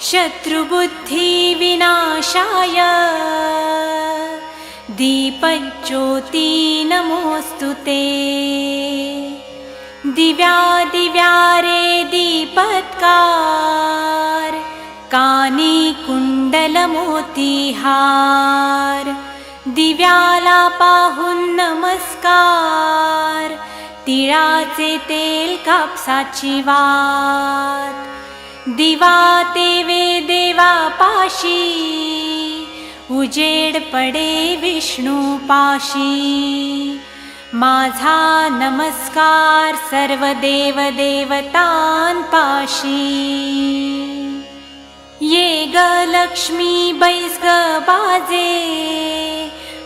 शत्रुबुद्धिविनाशाय। दीपज्योति नमोऽस्तु ते। दिव्या दिव्या रे दीपत्कार कानी कुण्डलमोतिहार दिव्याला पाहून नमस्कार तिळाचे तेल कापसाची वात दिवा तेवे देवा पाशी उजेड पडे विष्णू पाशी। माझा नमस्कार सर्व देव देवतान पाशी। ये ग लक्ष्मी बैस ग बाजे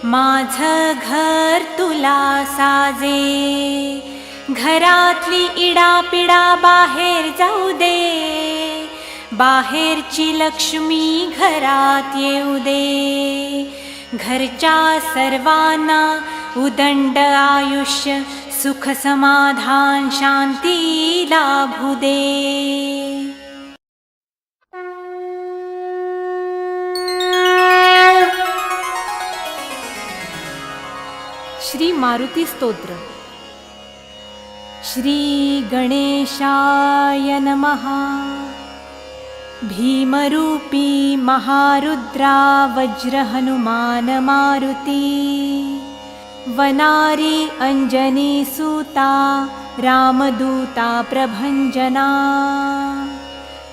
माझ घर तुला साजे। घरातली इडापिडा बाहेर जाऊ दे बाहेरची लक्ष्मी घरात येऊ दे. घरच्या सर्वांना उदंड आयुष्य सुख समाधान शांती लाभू दे. श्री मारुती स्तोत्र. श्री गणेशाय नमः. भीमरूपी महारुद्रा वज्रहनुमान मारुती वनारी अञ्जनीसूता रामदूता प्रभञ्जना।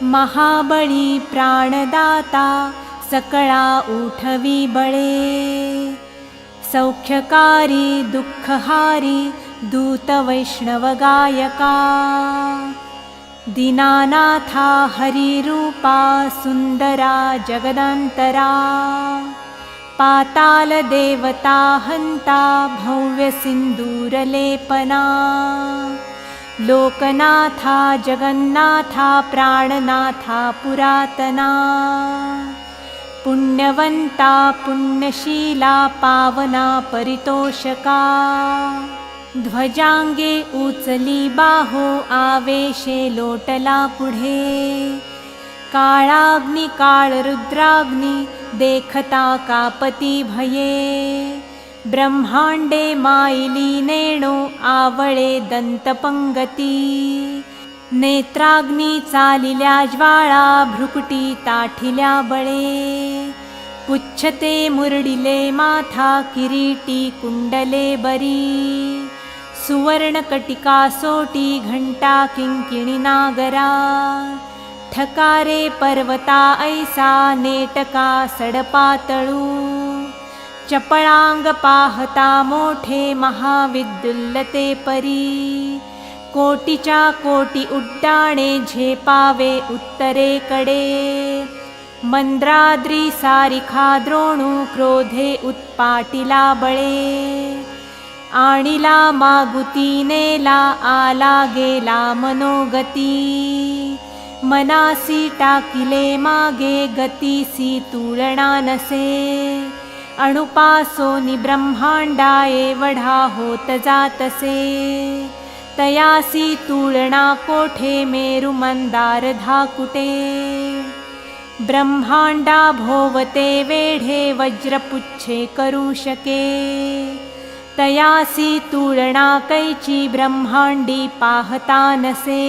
महाबळी प्राणदाता सकळा उठवी बळे। सौख्यकारी दुःखहारी दूतवैष्णवगायका दीनानाथा हरिरूपा सुन्दरा जगदन्तरा। पातालदेवता हन्ता भव्यसिन्दूरलेपना लोकनाथा जगन्नाथा प्राणनाथा पुरातना। पुण्यवन्ता पुण्यशीला पावना परितोषका ध्वजांगे उचली बाहो आवेशे लोटला पुढे. काळाग्नि काळरुद्राग्नि देखता कापती भये. ब्रह्मांडे मायिली नेणो आवळे दंतपंगती. नेत्राग्नी चालिल्या ज्वाळा भ्रुकुटी ताठिल्या बळे. पुच्छते मुरडिले माथा किरीटी कुंडले बरी. सुवर्णकटिका सोटी घण्टा किङ्किणि नागरा। ठकारे पर्वता ऐसा नेटका सडपातळू। चपळांग पाहता मोठे महाविद्युल्लते परी। कोटिचा कोटि उड्डाणे झेपावे उत्तरेकडे। मंद्राद्री सारिखा द्रोणू क्रोधे उत्पाटिला बळे। आणिला मागुती नेला आला गेला मनोगती. मनासी टाकिले मागे गतीसी तुळणा नसे. अणुपासोनि ब्रह्माण्डा एवढा होत जातसे. तयासी तुळणा कोठे मेरु मन्दार धाकुटे. ब्रह्माण्डा भोवते वेढे वज्रपुच्छे करू शके. तयासी तुळणा कैची ब्रह्माण्डी पाहता नसे।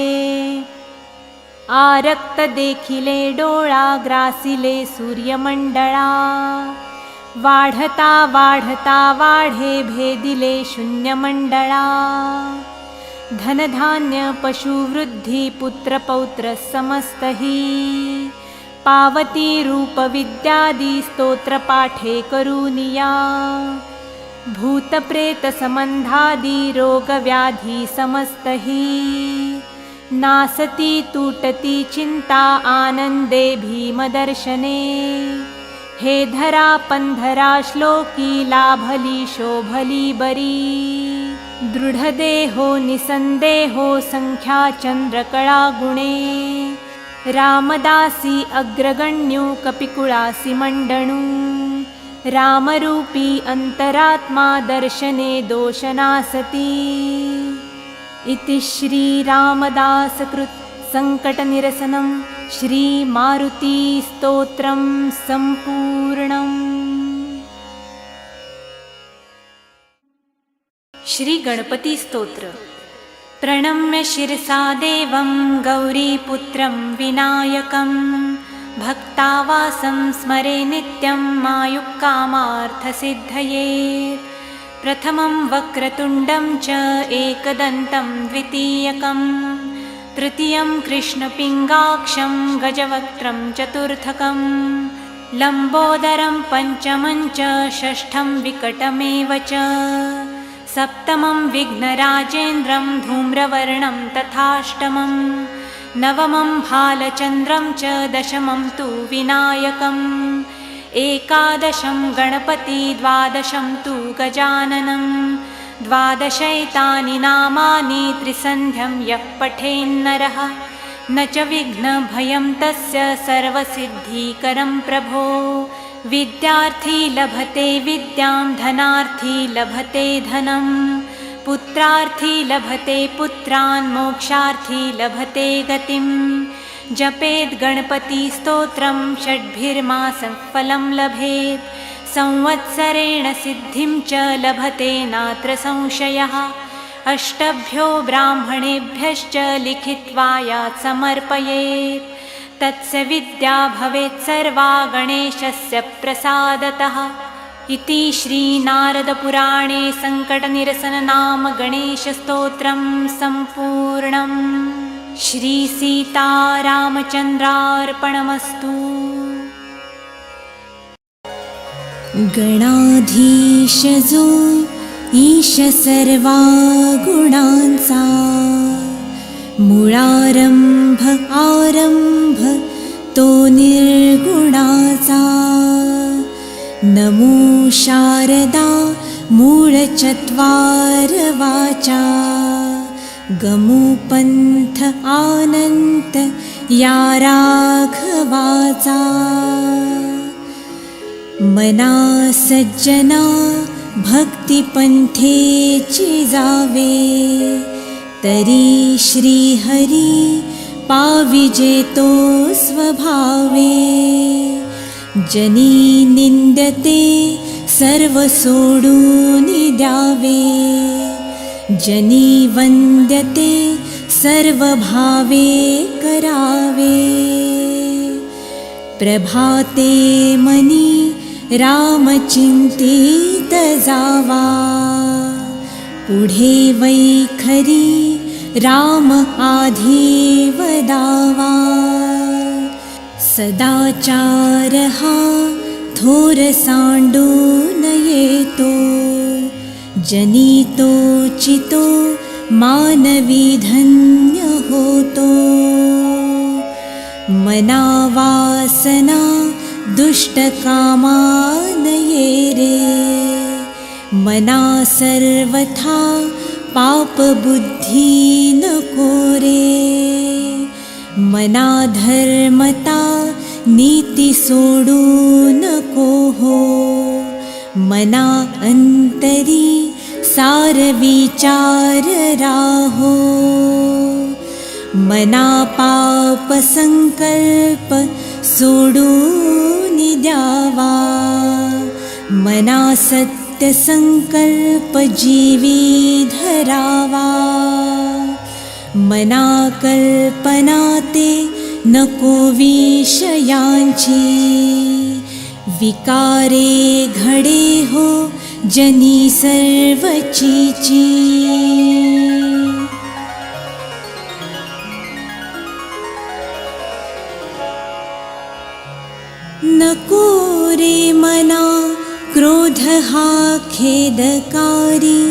आरक्त देखिले डोळा ग्रासिले सूर्यमण्डळा वाढता वाढता वाढे भेदिले शून्यमण्डळा धनधान्य पशुवृद्धि पुत्रपौत्र समस्तहि। पावती रूपविद्यादि स्तोत्रपाठे करुनिया भूतप्रेतसम्बन्धादि रोगव्याधि समस्तहि नासति तूटति चिन्ता आनन्दे भीमदर्शने। हे धरा पन्धरा श्लोकी लाभली शोभली बरी। दृढदेहो निसन्देहो गुणे। रामदासी अग्रगण्यो कपिकुळासि मण्डणु रामरूपी अन्तरात्मा दर्शने दोषनासति। इति श्रीरामदासकृत् सङ्कटनिरसनं श्रीमारुतिस्तोत्रं सम्पूर्णम्। श्रीगणपतिस्तोत्र प्रणम्य शिरसा देवं गौरीपुत्रं विनायकं भक्तावासं स्मरे नित्यं मायुक्कामार्थसिद्धये। प्रथमं वक्रतुण्डं च एकदन्तं द्वितीयकम्। तृतीयं कृष्णपिङ्गाक्षं गजवक्त्रं चतुर्थकं लम्बोदरं पञ्चमं च षष्ठं विकटमेव च। सप्तमं विघ्नराजेन्द्रं धूम्रवर्णं तथाष्टमं नवमं भालचन्द्रं च दशमं तु विनायकम् एकादशं गणपति द्वादशं तु गजाननं द्वादशैतानि नामानि त्रिसन्ध्यं यः पठेन्नरः न च विघ्नभयं तस्य सर्वसिद्धिकरं प्रभो। विद्यार्थी लभते विद्यां धनार्थी लभते धनं पुत्रार्थी लभते पुत्रान् मोक्षार्थी लभते गतिम् जपेद्गणपतिस्तोत्रं षड्भिर्मासं फलं लभेत्। संवत्सरेण सिद्धिं च लभते नात्र संशयः। अष्टभ्यो ब्राह्मणेभ्यश्च लिखित्वा यात् समर्पयेत्। तत्स विद्या भवेत् सर्वा गणेशस्य प्रसादतः इति श्रीनारदपुराणे सङ्कटनिरसननाम गणेशस्तोत्रं सम्पूर्णम्। श्रीसीतारामचन्द्रार्पणमस्तु गणाधीशजो ईश सर्वा गुणांसा। मुळारम्भ आरम्भ तो निर्गुणाचा नमो शारदा मूळचत्वार वाचा गमुपन्थ आनन्त या राघवाचा मना सज्जना भक्तिपन्थेची जावे तरी श्रीहरी पाविजेतो स्वभावे जनी निन्द्यते सर्व द्यावे। जनी वन्द्यते सर्वभावे करावे। प्रभाते मनी रामचिन्तित जावा। पुढे वैखरी राम आधी वदावा सदाचार हा थोर सांडून येतो जनितो चितो मानवी धन्य होतो। मनावासना दुष्टकामानये रे मना सर्वथा पापबुद्धि न कोरे मना धर्मता नीतिसोडू न कोहो मना अन्तरी सारविचार राहो। मना पापसङ्कल्प सोडून द्यावा मना सत्यसङ्कल्प जीवी धरावा मना कल्पना ते नको विषयांची। विकारे घडे हो जनी सर्वचीची। नको रे मना क्रोध हा खेदकारी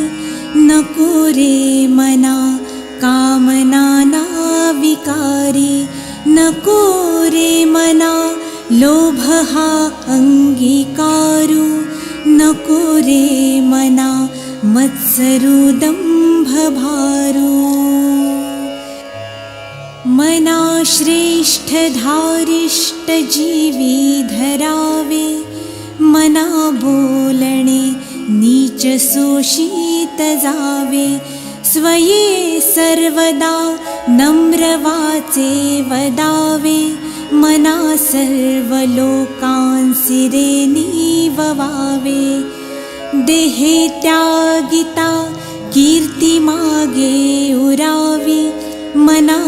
नको रे मना कामना विकारी नको रे मना लोभ अङ्गीकारु नको रे मना मत्सरुदम्भभारू मना श्रेष्ठ धारिष्ट जीवी धरावे मना बोलणे शोषित जावे स्वये सर्वदा नम्रवाचे वदावे मना सर्वलोकांसिरे नीववावे देहे त्यागिता कीर्तिमागे उरावि मना